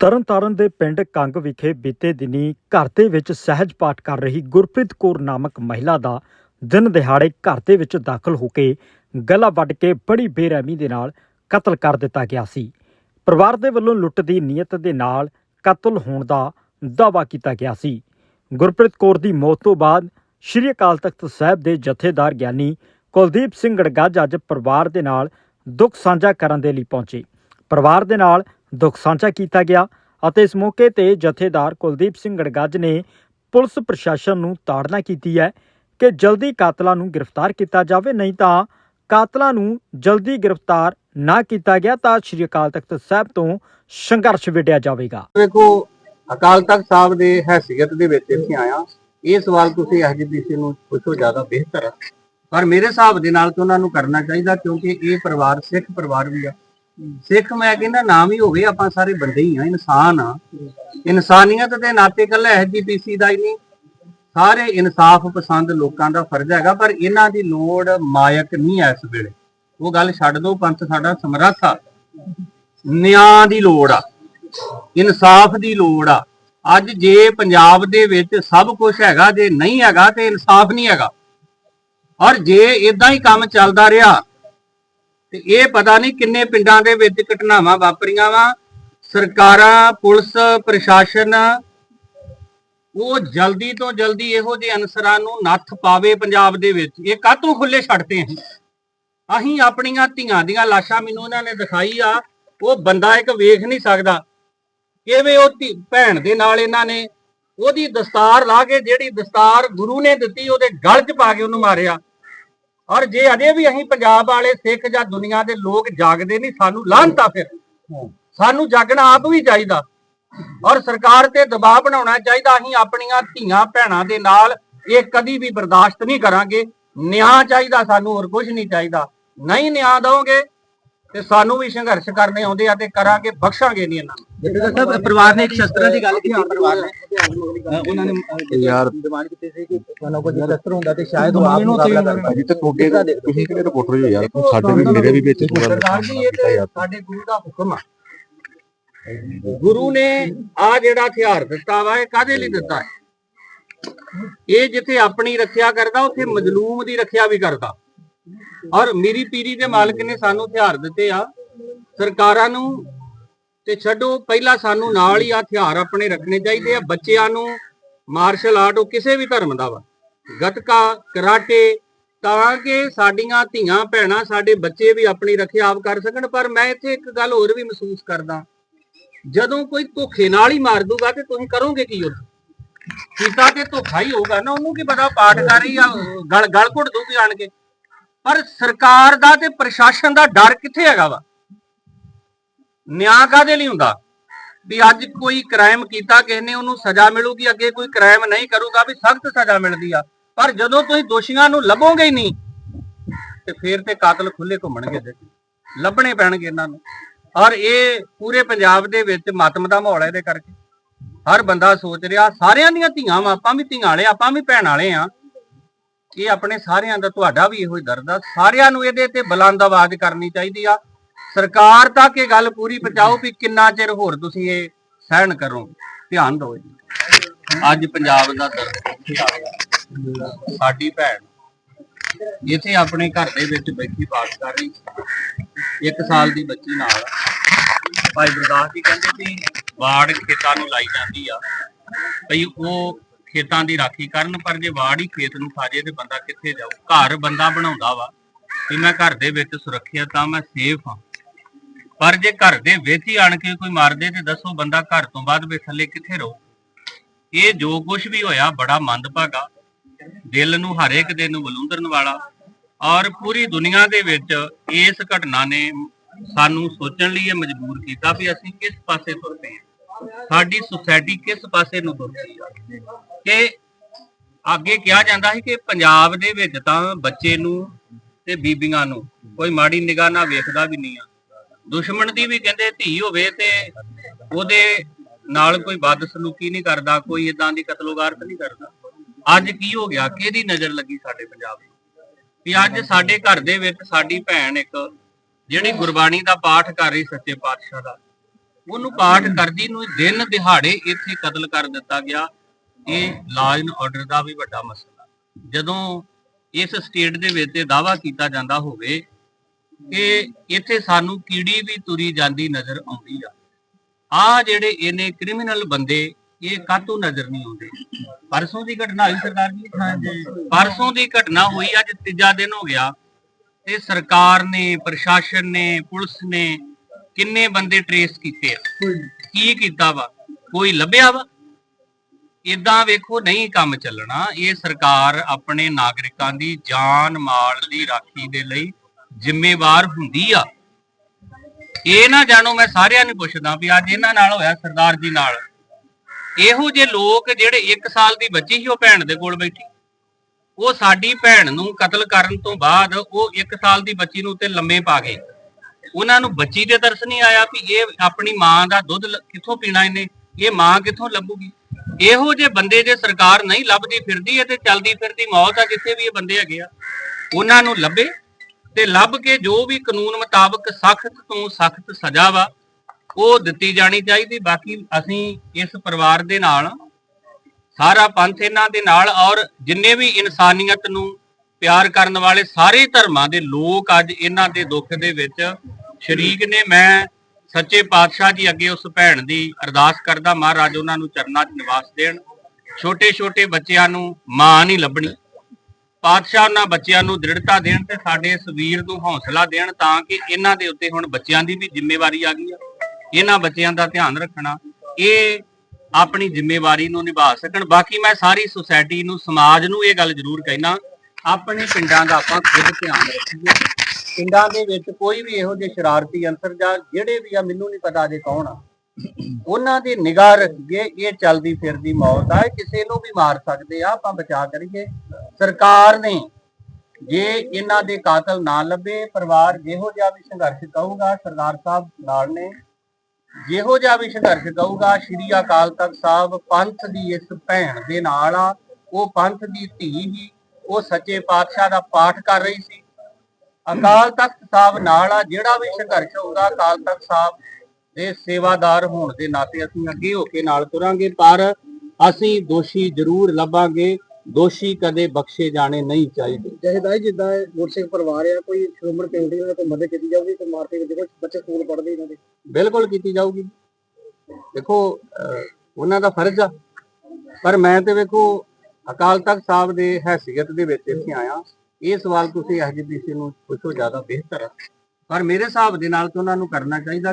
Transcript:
ਤਰਨਤਾਰਨ ਦੇ ਪਿੰਡ ਕੰਗ ਵਿਖੇ ਬੀਤੇ ਦਿਨੀ ਘਰ ਦੇ ਵਿੱਚ ਸਹਿਜ ਪਾਠ ਕਰ ਰਹੀ ਗੁਰਪ੍ਰੀਤ ਕੌਰ ਨਾਮਕ ਮਹਿਲਾ ਦਾ ਦਿਨ ਦਿਹਾੜੇ ਘਰ ਦੇ ਵਿੱਚ ਦਾਖਲ ਹੋ ਕੇ ਗਲਾ ਵੱਢ ਕੇ ਬੜੀ ਬੇਰਹਿਮੀ ਦੇ ਨਾਲ ਕਤਲ ਕਰ ਦਿੱਤਾ ਗਿਆ ਸੀ। ਪਰਿਵਾਰ ਦੇ ਵੱਲੋਂ ਲੁੱਟ ਦੀ ਨੀਅਤ ਦੇ ਨਾਲ ਕਤਲ ਹੋਣ ਦਾ ਦਾਅਵਾ ਕੀਤਾ ਗਿਆ ਸੀ। ਗੁਰਪ੍ਰੀਤ ਕੌਰ ਦੀ ਮੌਤ ਤੋਂ ਬਾਅਦ ਸ਼੍ਰੀ ਅਕਾਲ ਤਖਤ ਸਾਹਿਬ ਦੇ ਜਥੇਦਾਰ ਗਿਆਨੀ ਕੁਲਦੀਪ ਸਿੰਘ ਗੜਗੱਜ ਅੱਜ ਪਰਿਵਾਰ ਦੇ ਨਾਲ ਦੁੱਖ ਸਾਂਝਾ ਕਰਨ ਦੇ ਲਈ ਪਹੁੰਚੇ। ਪਰਿਵਾਰ ਦੇ ਨਾਲ ਦੁੱਖ ਸਾਂਝਾ ਕੀਤਾ ਗਿਆ ਅਤੇ ਇਸ ਮੌਕੇ ਤੇ ਜਥੇਦਾਰ ਕੁਲਦੀਪ ਸਿੰਘ ਗੜਗੱਜ ਨੇ ਪੁਲਿਸ ਪ੍ਰਸ਼ਾਸਨ ਨੂੰ ਤਾੜਨਾ ਕੀਤੀ ਹੈ ਕਿ ਜਲਦੀ ਕਾਤਲਾਂ ਨੂੰ ਗ੍ਰਿਫਤਾਰ ਕੀਤਾ ਜਾਵੇ, ਨਹੀਂ ਤਾਂ ਕਾਤਲਾਂ ਨੂੰ ਜਲਦੀ ਗ੍ਰਿਫਤਾਰ ਨਾ ਕੀਤਾ ਗਿਆ ਤਾਂ ਸ਼੍ਰੀ ਅਕਾਲ ਤਖਤ ਸਾਹਿਬ ਤੋਂ ਸੰਘਰਸ਼ ਵਿੱਢਿਆ ਜਾਵੇਗਾ। ਵੇਖੋ ਅਕਾਲ ਤਖਤ ਸਾਹਿਬ ਦੇ ਹੈਸੀਅਤ ਦੇ ਵਿੱਚ ਇੱਥੇ ਆਇਆ ਇਹ ਸਵਾਲ ਤੁਸੀਂ ਐਸਜੀਪੀਸੀ ਨੂੰ ਪੁੱਛੋ, ਜ਼ਿਆਦਾ ਬਿਹਤਰ ਹੈ। ਪਰ ਮੇਰੇ ਹਿਸਾਬ ਦੇ ਨਾਲ ਤਾਂ ਉਹਨਾਂ ਨੂੰ ਕਰਨਾ ਚਾਹੀਦਾ ਕਿਉਂਕਿ ਇਹ ਪਰਿਵਾਰ ਸਿੱਖ ਪਰਿਵਾਰ ਵੀ ਆ। ਸਿੱਖ ਮੈਂ ਕਹਿੰਦਾ ਨਾਮ ਹੀ ਹੋਵੇ, ਆਪਾਂ ਸਾਰੇ ਬੰਦੇ ਹੀ ਆ ਇਨਸਾਨ ਆ ਇਨਸਾਨੀਅਤ ਦੇ ਨਾਤੇ ਕੱਲਾ ਐਸਜੀਪੀਸੀ ਦਾ ਹੀ ਨਹੀਂ। ਸਾਰੇ ਇਨਸਾਫ ਪਸੰਦ ਲੋਕਾਂ ਦਾ ਫਰਜ਼ ਹੈਗਾ, ਪਰ ਇਹਨਾਂ ਦੀ ਲੋੜ ਮਾਇਕ ਨਹੀਂ ਐ ਇਸ ਵੇਲੇ। ਉਹ ਗੱਲ ਛੱਡ ਦੋ, ਪੰਥ ਸਾਡਾ ਸਮਰੱਥ ਆ। ਨਿਆਂ ਦੀ ਲੋੜ ਆ, ਇਨਸਾਫ ਦੀ ਲੋੜ ਆ। ਅੱਜ ਜੇ ਪੰਜਾਬ ਦੇ ਵਿੱਚ ਸਭ ਕੁਝ ਹੈਗਾ, ਜੇ ਨਹੀਂ ਹੈਗਾ ਤੇ ਇਨਸਾਫ ਨਹੀਂ ਹੈਗਾ। ਔਰ ਜੇ ਇਦਾਂ ਹੀ ਕੰਮ ਚੱਲਦਾ ਰਿਹਾ ਤੇ ਇਹ ਪਤਾ ਨਹੀਂ ਕਿੰਨੇ ਪਿੰਡਾਂ ਦੇ ਵਿੱਚ ਘਟਨਾਵਾਂ ਵਾਪਰੀਆਂ ਵਾ। ਸਰਕਾਰਾਂ, ਪੁਲਿਸ, ਪ੍ਰਸ਼ਾਸਨ ਉਹ ਜਲਦੀ ਤੋਂ ਜਲਦੀ ਇਹੋ ਜਿਹੇ ਅਨਸਰਾਂ ਨੂੰ ਨੱਥ ਪਾਵੇ ਪੰਜਾਬ ਦੇ ਵਿੱਚ। ਇਹ ਕਾਹਤੋਂ ਖੁੱਲੇ ਛੱਡਦੇ ਆਂ ਅਸੀਂ ਆਪਣੀਆਂ ਧੀਆਂ ਦੀਆਂ ਲਾਸ਼ਾਂ ਮੈਨੂੰ ਇਹਨਾਂ ਨੇ ਦਿਖਾਈ ਆ, ਉਹ ਬੰਦਾ ਇੱਕ ਵੇਖ ਨਹੀਂ ਸਕਦਾ। ਕਿਵੇਂ ਉਹ ਧੀ- ਭੈਣ ਦੇ ਨਾਲ ਇਹਨਾਂ ਨੇ ਉਹਦੀ ਦਸਤਾਰ ਲਾ ਕੇ ਜਿਹੜੀ ਦਸਤਾਰ ਗੁਰੂ ਨੇ ਦਿੱਤੀ, ਉਹਦੇ ਗਲ 'ਚ ਪਾ ਕੇ ਉਹਨੂੰ ਮਾਰਿਆ। ਔਰ ਜੇ ਅਜੇ ਵੀ ਅਸੀਂ ਪੰਜਾਬ ਵਾਲੇ, ਸਿੱਖ ਜਾਂ ਦੁਨੀਆ ਦੇ ਲੋਕ ਜਾਗਦੇ ਨਹੀਂ, ਸਾਨੂੰ ਲਾਹਨਤਾ ਫਿਰ। ਸਾਨੂੰ ਜਾਗਣਾ ਆਪ ਵੀ ਚਾਹੀਦਾ। ਔਰ ਸਰਕਾਰ ਤੇ ਦਬਾਅ ਬਣਾਉਣਾ ਚਾਹੀਦਾ। ਅਸੀਂ ਆਪਣੀਆਂ ਧੀਆਂ ਭੈਣਾਂ ਦੇ ਨਾਲ ਇਹ ਕਦੀ ਵੀ ਬਰਦਾਸ਼ਤ ਨਹੀਂ ਕਰਾਂਗੇ। ਨਿਆਂ ਚਾਹੀਦਾ ਸਾਨੂੰ, ਹੋਰ ਕੁਝ ਨਹੀਂ ਚਾਹੀਦਾ। ਨਹੀਂ ਨਿਆਂ ਦਵੋਗੇ ਤੇ ਸਾਨੂੰ ਵੀ ਸੰਘਰਸ਼ ਕਰਨੇ ਆਉਂਦੇ ਆ ਤੇ ਕਰਾਂਗੇ ਬਖਸ਼ਾਂਗੇ ਨਹੀਂ ਇਹਨਾਂ ਨੂੰ। ਸਾਹਿਬ ਪਰਿਵਾਰ ਨੇ ਇੱਕ ਸ਼ਸਤਰਾਂ ਦੀ ਗੱਲ ਕੀਤੀ ਪਰਿਵਾਰ ਨੇ। ਉਹਨਾਂ ਨੇ ਯਾਰ। ਡਿਮਾਂਡ ਕੀਤੀ ਸੀ ਕਿ ਉਹਨਾਂ ਕੋਲ ਸ਼ਸਤਰ ਹੁੰਦਾ ਤੇ ਸ਼ਾਇਦ ਉਹ ਆਪ ਮੁਕਾਬਲਾ ਕਰ ਅਜੇ ਤੱਕ ਤੁਹਾਡੇ ਤੁਸੀਂ ਕਿਹੜੇ ਰਿਪੋਰਟਰ ਹੋ ਯਾਰ? ਸਾਡੇ ਵੀ ਮੇਰੇ ਵੀ ਵਿੱਚ ਸਰਦਾਰ ਜੀ ਇਹ ਤੇ ਸਾਡੇ ਗੁਰੂ ਦਾ ਹੁਕਮ ਆ। ਗੁਰੂ ਨੇ ਆ ਜਿਹੜਾ ਹਥਿਆਰ ਦਿੱਤਾ ਵਾ ਇਹ ਕਾਦੇ ਲਈ ਦਿੱਤਾ ਹੈ? ਇਹ ਜਿੱਥੇ ਆਪਣੀ ਰੱਖਿਆ ਕਰਦਾ ਉੱਥੇ ਮਜ਼ਲੂਮ ਦੀ ਰੱਖਿਆ ਵੀ ਕਰਦਾ। ਔਰ ਮੀਰੀ ਪੀਰੀ ਦੇ ਮਾਲਕ ਨੇ ਸਾਨੂੰ ਹਥਿਆਰ ਦਿੱਤੇ ਆ। ਸਰਕਾਰਾਂ ਨੂੰ ਤੇ ਛੱਡੋ, ਪਹਿਲਾਂ ਸਾਨੂੰ ਨਾਲ ਹੀ ਆ ਹਥਿਆਰ ਆਪਣੇ ਰੱਖਣੇ ਚਾਹੀਦੇ ਆ। ਬੱਚਿਆਂ ਨੂੰ ਮਾਰਸ਼ਲ ਆਰਟ ਉਹ ਕਿਸੇ ਵੀ ਧਰਮ ਦਾ ਵਾ। ਗਤਕਾ, ਕਰਾਟੇ, ਤਾਂ ਕਿ ਸਾਡੀਆਂ ਧੀਆਂ, ਭੈਣਾਂ ਸਾਡੇ ਬੱਚੇ ਵੀ ਆਪਣੀ ਰੱਖਿਆ ਆਪ ਕਰ ਸਕਣ। ਪਰ ਮੈਂ ਇੱਥੇ ਇੱਕ ਗੱਲ ਹੋਰ ਵੀ ਮਹਿਸੂਸ ਕਰਦਾ। ਜਦੋਂ ਕੋਈ ਧੋਖੇ ਨਾਲ ਹੀ ਮਾਰ ਦੂਗਾ ਤੇ ਤੁਸੀਂ ਕਰੋਗੇ ਕੀ ਉਹ ਕੀਤਾ ਤੇ ਧੋਖਾ ਹੀ ਹੋਊਗਾ ਨਾ। ਉਹਨੂੰ ਕੀ ਪਤਾ ਪਾਠ ਪਾਠਕਾਰੀ ਆ ਗਲ ਗਲ ਘੁੱਟ ਦੂਗੀ ਆਣ ਕੇ। ਪਰ ਸਰਕਾਰ ਦਾ ਤੇ ਪ੍ਰਸ਼ਾਸਨ ਦਾ ਡਰ ਕਿੱਥੇ ਹੈਗਾ ਵਾ? ਨਿਆਂ ਕਾਦੇ ਲਈ ਹੁੰਦਾ? ਵੀ ਅੱਜ ਕੋਈ ਕ੍ਰਾਈਮ ਕੀਤਾ, ਕਿਸੇ ਨੇ ਉਹਨੂੰ ਸਜ਼ਾ ਮਿਲੂਗੀ, ਅੱਗੇ ਕੋਈ ਕ੍ਰਾਈਮ ਨਹੀਂ ਕਰੂਗਾ, ਵੀ ਸਖਤ ਸਜ਼ਾ ਮਿਲਦੀ ਆ। ਪਰ ਜਦੋਂ ਤੁਸੀਂ ਦੋਸ਼ੀਆਂ ਨੂੰ ਲੱਭੋਗੇ ਹੀ ਨਹੀਂ, ਤੇ ਫੇਰ ਤੇ ਕਾਤਲ ਖੁੱਲੇ ਘੁੰਮਣਗੇ ਲੱਭਣੇ ਪੈਣਗੇ ਇਹਨਾਂ ਨੂੰ। ਔਰ ਇਹ ਪੂਰੇ ਪੰਜਾਬ ਦੇ ਵਿੱਚ ਮਾਤਮ ਦਾ ਮਾਹੌਲ ਹੈ ਇਹਦੇ ਕਰਕੇ। ਹਰ ਬੰਦਾ ਸੋਚ ਰਿਹਾ, ਸਾਰਿਆਂ ਦੀਆਂ ਧੀਆਂ ਵਾ, ਆਪਾਂ ਵੀ ਧੀਆਂ ਵਾਲੇ, ਆਪਾਂ ਵੀ ਭੈਣ ਵਾਲੇ ਆ। ਇਹ ਆਪਣੇ ਸਾਰਿਆਂ ਦਾ ਤੁਹਾਡਾ ਵੀ ਇਹੋ ਹੀ ਦਰਦ ਆ। ਸਾਰਿਆਂ ਨੂੰ ਇਹਦੇ ਤੇ ਬੁਲੰਦ ਆਵਾਜ਼ ਕਰਨੀ ਚਾਹੀਦੀ ਆ। ਸਰਕਾਰ ਤੱਕ ਇਹ ਗੱਲ ਪੂਰੀ ਪਹੁੰਚਾਓ ਵੀ ਕਿੰਨਾ ਚਿਰ ਹੋਰ ਤੁਸੀਂ ਇਹ ਸਹਿਣ ਕਰੋ। ਧਿਆਨ ਦਿਓ ਅੱਜ ਪੰਜਾਬ ਦਾ ਦਰਦ ਸਾਡੀ ਭੈਣ ਇੱਥੇ ਆਪਣੇ ਘਰ ਦੇ ਵਿੱਚ ਬੈਠੀ ਪਾਠ ਕਰ ਰਹੀ ਸੀ। ਇੱਕ ਸਾਲ ਦੀ ਬੱਚੀ ਨਾਲ। ਭਾਈ ਗੁਰਦਾਸ ਜੀ ਕਹਿੰਦੇ ਸੀ, ਵਾੜ ਖੇਤਾਂ ਨੂੰ ਲਾਈ ਜਾਂਦੀ ਆ। ਭਈ ਉਹ ਖੇਤਾਂ ਦੀ ਰਾਖੀ ਕਰਨ, ਪਰ ਜੇ ਵਾੜ ਹੀ ਖੇਤ ਨੂੰ ਖਾਜੇ ਤੇ ਬੰਦਾ ਕਿੱਥੇ ਜਾਊ? ਘਰ ਬੰਦਾ ਬਣਾਉਂਦਾ ਵਾ ਵੀ ਮੈਂ ਘਰ ਦੇ ਵਿੱਚ ਸੁਰੱਖਿਅਤ ਆ ਮੈਂ ਸੇਫ ਆ ਪਰ ਜੇ ਘਰ ਦੇ ਵਿੱਚ ਹੀ ਆਣ ਕੇ ਕੋਈ ਮਾਰ ਦੇ ਤੇ ਦੱਸੋ ਬੰਦਾ ਘਰ ਤੋਂ ਬਾਅਦ ਵੀ ਥੱਲੇ ਕਿੱਥੇ ਰਹੂ? ਇਹ ਜੋ ਕੁਝ ਵੀ ਹੋਇਆ ਬੜਾ ਮੰਦਭਾਗਾ। ਦਿਲ ਨੂੰ ਹਰ ਇੱਕ ਦਿਨ ਨੂੰ ਬਲੂੰਦਰਨ ਵਾਲਾ। ਔਰ ਪੂਰੀ ਦੁਨੀਆ ਦੇ ਵਿੱਚ ਇਸ ਘਟਨਾ ਨੇ ਸਾਨੂੰ ਸੋਚਣ ਲਈ ਇਹ ਮਜਬੂਰ ਕੀਤਾ ਵੀ ਅਸੀਂ ਕਿਸ ਪਾਸੇ ਤੁਰਦੇ ਹਾਂ। ਸਾਡੀ ਸੁਸਾਇਟੀ ਕਿਸ ਪਾਸੇ ਨੂੰ ਤੁਰ ਪਈ ਕਿ ਅੱਗੇ ਕਿਹਾ ਜਾਂਦਾ ਸੀ ਕਿ ਪੰਜਾਬ ਦੇ ਵਿੱਚ ਤਾਂ ਬੱਚੇ ਨੂੰ ਤੇ ਬੀਬੀਆਂ ਨੂੰ ਕੋਈ ਮਾੜੀ ਨਿਗਾਹ ਨਾਲ ਵੇਖਦਾ ਵੀ ਨਹੀਂ ਆ। ਦੁਸ਼ਮਣ ਦੀ ਵੀ ਕਹਿੰਦੇ ਧੀ ਹੋਵੇ ਤੇ ਉਹਦੇ ਨਾਲ ਕੋਈ ਬਦਸਲੂਕੀ ਨਹੀਂ ਕਰਦਾ, ਕੋਈ ਇਦਾਂ ਦੀ ਕਤਲੋਗਾਰਤ ਨਹੀਂ ਕਰਦਾ। ਅੱਜ ਕੀ ਹੋ ਗਿਆ? ਕਿਹਦੀ ਨਜ਼ਰ ਲੱਗੀ ਸਾਡੇ ਪੰਜਾਬ ਨੂੰ? ਵੀ ਅੱਜ ਸਾਡੇ ਘਰ ਦੇ ਵਿੱਚ ਸਾਡੀ ਭੈਣ ਇੱਕ ਜਿਹੜੀ ਗੁਰਬਾਣੀ ਦਾ ਪਾਠ ਕਰ ਰਹੀ ਸੱਚੇ ਪਾਤਸ਼ਾਹ ਦਾ ਉਹਨੂੰ ਪਾਠ ਕਰਦੀ ਨੂੰ ਦਿਨ ਦਿਹਾੜੇ ਇੱਥੇ ਕਤਲ ਕਰ ਦਿੱਤਾ ਗਿਆ। ਇਹ ਲਾਅ ਐਂਡ ਆਰਡਰ ਦਾ ਵੀ ਵੱਡਾ ਮਸਲਾ। ਜਦੋਂ ਇਸ ਸਟੇਟ ਦੇ ਵਿੱਚ ਦਾਵਾ ਕੀਤਾ ਜਾਂਦਾ ਹੋਵੇ ਕਿ ਇੱਥੇ ਸਾਨੂੰ ਕੀੜੀ ਵੀ ਤੁਰੀ ਜਾਂਦੀ ਨਜ਼ਰ ਆਉਂਦੀ ਆ। ਆ ਜਿਹੜੇ ਇਹਨੇ ਕ੍ਰਿਮੀਨਲ ਬੰਦੇ ਇਹ ਕਾਤੋਂ ਨਜ਼ਰ ਨਹੀਂ ਆਉਂਦੇ? ਪਰਸੋਂ ਦੀ ਘਟਨਾ ਹੋਈ ਸਰਦਾਰ ਜੀ ਹਾਂਜੀ। ਪਰਸੋਂ ਦੀ ਘਟਨਾ ਹੋਈ ਅੱਜ ਤੀਜਾ ਦਿਨ ਹੋ ਗਿਆ। ਤੇ ਸਰਕਾਰ ਨੇ ਪ੍ਰਸ਼ਾਸਨ ਨੇ ਪੁਲਿਸ ਨੇ ਕਿੰਨੇ ਬੰਦੇ ਟਰੇਸ ਕੀਤੇ ਆ? ਕੀ ਕੀਤਾ ਵਾ? ਕੋਈ ਲੱਭਿਆ ਵਾ? ਇਦਾਂ ਵੇਖੋ ਨਹੀਂ ਕੰਮ ਚੱਲਣਾ। ਇਹ ਸਰਕਾਰ ਆਪਣੇ ਨਾਗਰਿਕਾਂ ਦੀ ਜਾਨ ਮਾਲ ਦੀ ਰਾਖੀ ਦੇ ਲਈ ਜ਼ਿੰਮੇਵਾਰ ਹੁੰਦੀ ਆ। ਇਹ ਨਾ ਜਾਣੋ ਮੈਂ ਸਾਰਿਆਂ ਨੂੰ ਪੁੱਛਦਾ ਵੀ ਅੱਜ ਇਹਨਾਂ ਨਾਲ ਹੋਇਆ ਸਰਦਾਰ ਜੀ ਨਾਲ। ਇਹੋ ਜਿਹੇ ਲੋਕ ਜਿਹੜੇ 1 ਸਾਲ ਦੀ ਬੱਚੀ ਸੀ ਉਹ ਭੈਣ ਦੇ ਕੋਲ ਬੈਠੀ। ਉਹ ਸਾਡੀ ਭੈਣ ਨੂੰ ਕਤਲ ਕਰਨ ਤੋਂ ਬਾਅਦ ਉਹ 1 ਸਾਲ ਦੀ ਬੱਚੀ ਨੂੰ ਉੱਤੇ ਲੰਮੇ ਪਾ ਗਏ ਉਹਨਾਂ ਨੂੰ ਬੱਚੀ ਤੇ ਤਰਸ ਨਹੀਂ ਆਇਆ ਵੀ ਇਹ ਆਪਣੀ ਮਾਂ ਦਾ ਦੁੱਧ ਲ- ਕਿੱਥੋਂ ਪੀਣਾ ਇਹਨੇ? ਇਹ ਮਾਂ ਕਿੱਥੋਂ ਲੱਭੂਗੀ? ਇਹੋ ਜਿਹੇ ਬੰਦੇ ਜੇ ਸਰਕਾਰ ਨਹੀਂ ਲੱਭਦੀ ਫਿਰਦੀ ਹੈ ਤੇ ਚਲਦੀ ਫਿਰਦੀ ਮੌਤ ਆ ਜਿੱਥੇ ਵੀ ਇਹ ਬੰਦੇ ਹੈਗੇ ਆ, ਉਹਨਾਂ ਨੂੰ ਲੱਭੇ ਤੇ ਲੱਭ ਕੇ ਜੋ ਵੀ ਕਾਨੂੰਨ ਮੁਤਾਬਕ ਸਖਤ ਤੋਂ ਸਖਤ ਸਜ਼ਾ ਵਾ, ਉਹ ਦਿੱਤੀ ਜਾਣੀ ਚਾਹੀਦੀ। ਬਾਕੀ ਅਸੀਂ ਇਸ ਪਰਿਵਾਰ ਦੇ ਨਾਲ ਸਾਰਾ ਪੰਥ ਇਹਨਾਂ ਦੇ ਨਾਲ ਔਰ ਜਿੰਨੇ ਵੀ ਇਨਸਾਨੀਅਤ ਨੂੰ ਪਿਆਰ ਕਰਨ ਵਾਲੇ ਸਾਰੇ ਧਰਮਾਂ ਦੇ ਲੋਕ ਅੱਜ ਇਹਨਾਂ ਦੇ ਦੁੱਖ ਦੇ ਵਿੱਚ ਸ਼ਰੀਕ ਨੇ, ਮੈਂ ਸੱਚੇ ਪਾਤਸ਼ਾਹ ਜੀ ਅੱਗੇ ਉਸ ਭੈਣ ਦੀ ਅਰਦਾਸ ਕਰਦਾ, ਮਹਾਰਾਜ ਉਹਨਾਂ ਨੂੰ ਚਰਨਾਂ 'ਚ ਨਿਵਾਸ ਦੇਣ। ਛੋਟੇ ਛੋਟੇ ਬੱਚਿਆਂ ਨੂੰ ਮਾਂ ਨਹੀਂ ਲੱਭਣੀ। ਪਾਤਸ਼ਾਹ ਉਹਨਾਂ ਬੱਚਿਆਂ ਨੂੰ ਦ੍ਰਿੜਤਾ ਦੇਣ ਤੇ ਸਾਡੇ ਇਸ ਵੀਰ ਨੂੰ ਹੌਸਲਾ ਦੇਣ ਤਾਂ ਕਿ ਇਹਨਾਂ ਦੇ ਉੱਤੇ ਹੁਣ ਬੱਚਿਆਂ ਦੀ ਵੀ ਜ਼ਿੰਮੇਵਾਰੀ ਆ ਗਈ ਆ ਇਹਨਾਂ ਬੱਚਿਆਂ ਦਾ ਧਿਆਨ ਰੱਖਣਾ, ਇਹ ਆਪਣੀ ਜ਼ਿੰਮੇਵਾਰੀ ਨੂੰ ਨਿਭਾ ਸਕਣ। ਬਾਕੀ ਮੈਂ ਸਾਰੀ ਸੁਸਾਇਟੀ ਨੂੰ, ਸਮਾਜ ਨੂੰ ਇਹ ਗੱਲ ਜ਼ਰੂਰ ਕਹਿਣਾ, ਆਪਣੇ ਪਿੰਡਾਂ ਦਾ ਆਪਾਂ ਖੁਦ ਧਿਆਨ ਰੱਖੀਏ। ਪਿੰਡਾਂ ਦੇ ਵਿੱਚ ਕੋਈ ਵੀ ਇਹੋ ਜਿਹੇ ਸ਼ਰਾਰਤੀ ਅੰਸਰ ਜਾਂ ਜਿਹੜੇ ਵੀ ਆ, ਮੈਨੂੰ ਨਹੀਂ ਪਤਾ ਜੇ ਕੌਣ ਆ। ਉਹਨਾਂ ਦੀ ਨਿਗਾਹ ਰੱਖੀਏ, ਇਹ ਚੱਲਦੀ ਫਿਰਦੀ ਮੌਤ ਆ ਕਿਸੇ ਨੂੰ ਵੀ ਮਾਰ ਸਕਦੇ ਆ, ਆਪਾਂ ਬਚਾ ਕਰੀਏ। ਸਰਕਾਰ ਨੇ ਜੇ ਇਹਨਾਂ ਦੇ ਕਾਤਲ ਨਾ ਲੱਭੇ, ਪਰਿਵਾਰ ਜਿਹੋ ਜਿਹਾ ਵੀ ਸੰਘਰਸ਼ ਕਹੂਗਾ ਸਰਦਾਰ ਸਾਹਿਬ ਨਾਲ ਨੇ, ਜਿਹੋ ਜਿਹਾ ਵੀ ਸੰਘਰਸ਼ ਕਹੂਗਾ ਸ਼੍ਰੀ ਅਕਾਲ ਤਖਤ ਸਾਹਿਬ ਪੰਥ ਦੀ ਇਸ ਭੈਣ ਦੇ ਨਾਲ ਆ, ਉਹ ਪੰਥ ਦੀ ਧੀ ਹੀ, ਉਹ ਸੱਚੇ ਪਾਤਸ਼ਾਹ ਦਾ ਪਾਠ ਕਰ ਰਹੀ ਸੀ। ਅਕਾਲ ਤਖਤ ਸਾਹਿਬ ਨਾਲ ਆ ਜਿਹੜਾ ਵੀ ਸੰਘਰਸ਼ ਹੋਊਗਾ ਅਕਾਲ ਤਖਤ ਸਾਹਿਬ ਦੇ ਸੇਵਾਦਾਰ ਹੋਣ ਦੇ ਨਾਤੇ ਅਸੀਂ ਅੱਗੇ ਹੋ ਕੇ ਨਾਲ ਤੁਰਾਂਗੇ ਪਰ ਅਸੀਂ ਦੋਸ਼ੀ ਜ਼ਰੂਰ ਲੱਭਾਂਗੇ ਦੋਸ਼ੀ ਕਦੇ ਬਖਸ਼ੇ ਜਾਣੇ ਨਹੀਂ ਚਾਹੀਦੇ। ਜਹੇਦਾਈ ਜਿੱਦਾਂ ਗੁਰਸਿੱਖ ਪਰਿਵਾਰ ਆ ਕੋਈ ਸ਼੍ਰੋਮਣੀ ਕਮੇਟੀ ਨਾਲ ਕੋਈ ਮਦਦ ਕੀਤੀ ਜਾਊਗੀ ਕੋਈ ਮਾਰਤੇ ਵਿੱਚ ਕੋਈ ਬੱਚੇ ਸਕੂਲ ਪੜ੍ਹਦੇ ਇਹਨਾਂ ਦੇ? ਬਿਲਕੁਲ ਕੀਤੀ ਜਾਊਗੀ। ਦੇਖੋ ਉਹਨਾਂ ਦਾ ਫਰਜ਼ ਆ। ਪਰ ਮੈਂ ਤੇ ਵੇਖੋ ਅਕਾਲ ਤਖਤ ਸਾਹਿਬ ਦੇ ਹੈਸੀਅਤ ਦੇ ਵਿੱਚ ਇੱਥੇ ਆਇਆ। ਇਹ ਸਵਾਲ ਤੁਸੀਂ ਐਸਜੀਪੀਸੀ ਨੂੰ ਪੁੱਛੋ, ਜ਼ਿਆਦਾ ਬਿਹਤਰ ਆ। ਪਰ ਮੇਰੇ ਹਿਸਾਬ ਦੇ ਨਾਲ ਤਾਂ ਉਹਨਾਂ ਨੂੰ ਕਰਨਾ ਚਾਹੀਦਾ